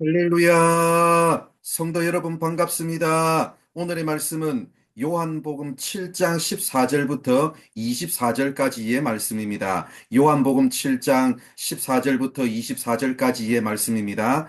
할렐루야! 성도 여러분 반갑습니다. 오늘의 말씀은 요한복음 7장 14절부터 24절까지의 말씀입니다. 요한복음 7장 14절부터 24절까지의 말씀입니다.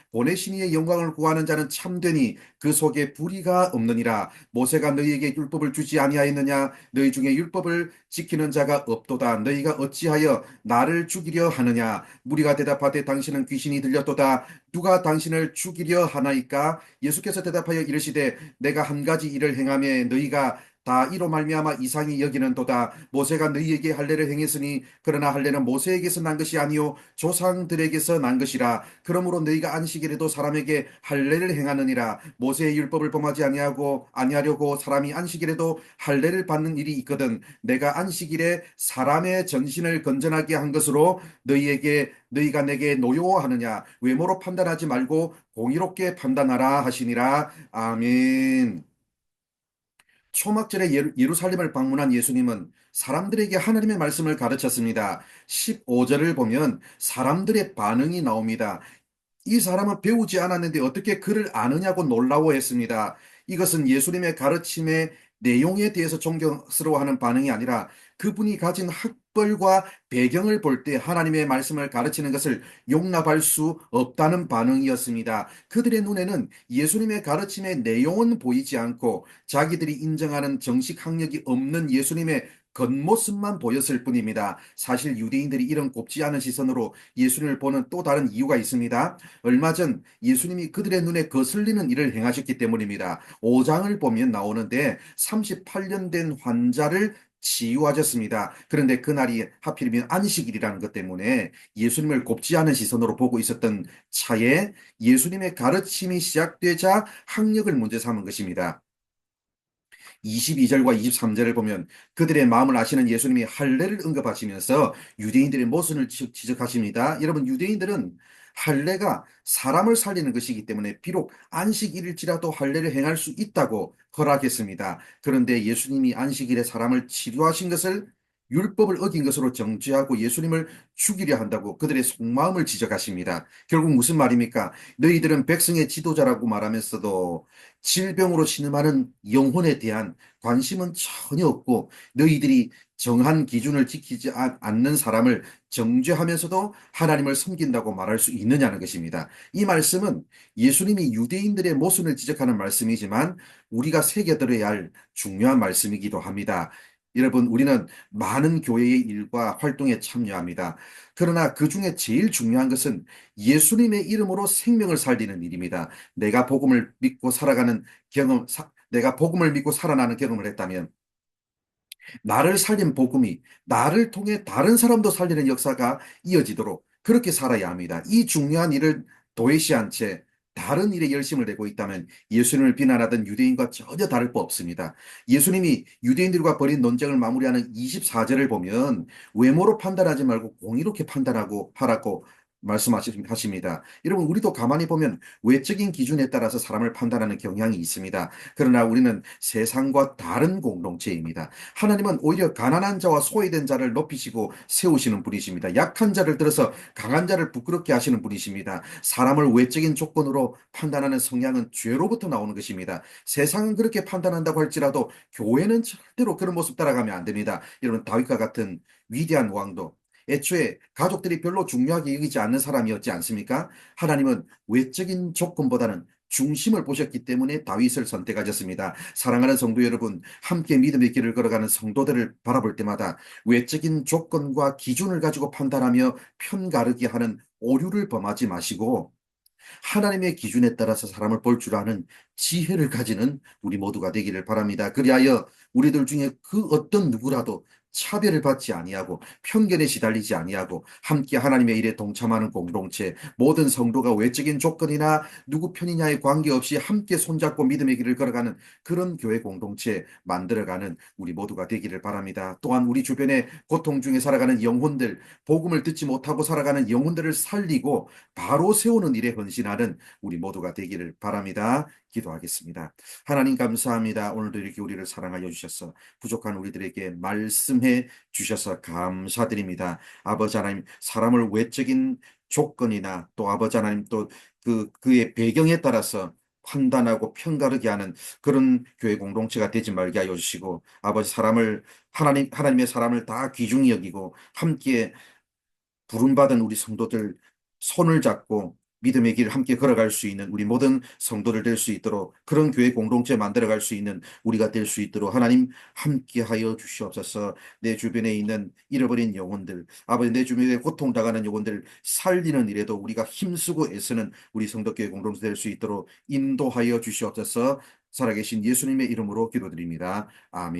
보내신 이의 영광을 구하는 자는 참되니 그 속에 불의가 없느니라. 모세가 너희에게 율법을 주지 아니하였느냐? 너희 중에 율법을 지키는 자가 없도다. 너희가 어찌하여 나를 죽이려 하느냐? 무리가 대답하되 당신은 귀신이 들렸도다. 누가 당신을 죽이려 하나이까? 예수께서 대답하여 이르시되 내가 한 가지 일을 행하며 너희가 다 이로 말미암아 이상히 여기는 도다. 모세가 너희에게 할례를 행했으니 그러나 할례는 모세에게서 난 것이 아니요 조상들에게서 난 것이라. 그러므로 너희가 안식일에도 사람에게 할례를 행하느니라. 모세의 율법을 범하지 아니하고 아니하려고 사람이 안식일에도 할례를 받는 일이 있거든. 내가 안식일에 사람의 전신을 건전하게 한 것으로 너희에게 너희가 내게 노여워하느냐. 외모로 판단하지 말고 공의롭게 판단하라 하시니라. 아멘. 초막절에 예루- 예루살렘을 방문한 예수님은 사람들에게 하나님의 말씀을 가르쳤습니다. 15절을 보면 사람들의 반응이 나옵니다. 이 사람은 배우지 않았는데 어떻게 그를 아느냐고 놀라워했습니다. 이것은 예수님의 가르침의 내용에 대해서 존경스러워하는 반응이 아니라 그분이 가진 학 벌과 배경을 볼 때 하나님의 말씀을 가르치는 것을 용납할 수 없다는 반응이었습니다. 그들의 눈에는 예수님의 가르침의 내용은 보이지 않고 자기들이 인정하는 정식 학력이 없는 예수님의 겉모습만 보였을 뿐입니다. 사실 유대인들이 이런 곱지 않은 시선으로 예수님을 보는 또 다른 이유가 있습니다. 얼마 전 예수님이 그들의 눈에 거슬리는 일을 행하셨기 때문입니다. 5장을 보면 나오는데 38년 된 환자를 치유하셨습니다. 그런데 그날이 하필이면 안식일이라는 것 때문에 예수님을 곱지 않은 시선으로 보고 있었던 차에 예수님의 가르침이 시작되자 학력을 문제 삼은 것입니다. 22절과 23절을 보면 그들의 마음을 아시는 예수님이 할례를 언급하시면서 유대인들의 모순을 지- 지적하십니다. 여러분 유대인들은 할례가 사람을 살리는 것이기 때문에 비록 안식일일지라도 할례를 행할 수 있다고 허락했습니다. 그런데 예수님이 안식일에 사람을 치료하신 것을 율법을 어긴 것으로 정죄하고 예수님을 죽이려 한다고 그들의 속마음을 지적하십니다. 결국 무슨 말입니까? 너희들은 백성의 지도자라고 말하면서도 질병으로 신음하는 영혼에 대한 관심은 전혀 없고 너희들이 정한 기준을 지키지 아- 않는 사람을 정죄하면서도 하나님을 섬긴다고 말할 수 있느냐는 것입니다. 이 말씀은 예수님이 유대인들의 모순을 지적하는 말씀이지만 우리가 새겨들어야 할 중요한 말씀이기도 합니다. 여러분, 우리는 많은 교회의 일과 활동에 참여합니다. 그러나 그 중에 제일 중요한 것은 예수님의 이름으로 생명을 살리는 일입니다. 내가 복음을 믿고 살아가는 경험, 사- 내가 복음을 믿고 살아나는 경험을 했다면 나를 살린 복음이 나를 통해 다른 사람도 살리는 역사가 이어지도록 그렇게 살아야 합니다. 이 중요한 일을 도외시한 채 다른 일에 열심을 내고 있다면 예수님을 비난하던 유대인과 전혀 다를 바 없습니다. 예수님이 유대인들과 벌인 논쟁을 마무리하는 24절을 보면 외모로 판단하지 말고 공의롭게 판단하고 하라고 말씀하십니다. 여러분, 우리도 가만히 보면 외적인 기준에 따라서 사람을 판단하는 경향이 있습니다. 그러나 우리는 세상과 다른 공동체입니다. 하나님은 오히려 가난한 자와 소외된 자를 높이시고 세우시는 분이십니다. 약한 자를 들어서 강한 자를 부끄럽게 하시는 분이십니다. 사람을 외적인 조건으로 판단하는 성향은 죄로부터 나오는 것입니다. 세상은 그렇게 판단한다고 할지라도 교회는 절대로 그런 모습 따라가면 안 됩니다. 여러분, 다윗과 같은 위대한 왕도 애초에 가족들이 별로 중요하게 여기지 않는 사람이었지 않습니까? 하나님은 외적인 조건보다는 중심을 보셨기 때문에 다윗을 선택하셨습니다. 사랑하는 성도 여러분, 함께 믿음의 길을 걸어가는 성도들을 바라볼 때마다 외적인 조건과 기준을 가지고 판단하며 편가르기 하는 오류를 범하지 마시고 하나님의 기준에 따라서 사람을 볼 줄 아는 지혜를 가지는 우리 모두가 되기를 바랍니다. 그리하여 우리들 중에 그 어떤 누구라도 차별을 받지 아니하고 편견에 시달리지 아니하고 함께 하나님의 일에 동참하는 공동체 모든 성도가 외적인 조건이나 누구 편이냐에 관계없이 함께 손잡고 믿음의 길을 걸어가는 그런 교회 공동체 만들어가는 우리 모두가 되기를 바랍니다. 또한 우리 주변에 고통 중에 살아가는 영혼들 복음을 듣지 못하고 살아가는 영혼들을 살리고 바로 세우는 일에 헌신하는 우리 모두가 되기를 바랍니다. 기도하겠습니다. 하나님 감사합니다. 오늘도 이렇게 우리를 사랑하여 주셔서 부족한 우리들에게 말씀해 주셔서 감사드립니다. 아버지 하나님, 사람을 외적인 조건이나 또 아버지 하나님 또 그, 그의 배경에 따라서 판단하고 편가르게 하는 그런 교회 공동체가 되지 말게 하여 주시고 아버지 사람을 하나님 하나님의 사람을 다 귀중히 여기고 함께 부름받은 우리 성도들 손을 잡고 믿음의 길을 함께 걸어갈 수 있는 우리 모든 성도들 될수 있도록 그런 교회 공동체 만들어갈 수 있는 우리가 될 수 있도록 하나님 함께하여 주시옵소서. 내 주변에 있는 잃어버린 영혼들, 아버지 내 주변에 고통당하는 영혼들 살리는 일에도 우리가 힘쓰고 애쓰는 우리 성도교회 공동체 될 수 있도록 인도하여 주시옵소서. 살아계신 예수님의 이름으로 기도드립니다. 아멘.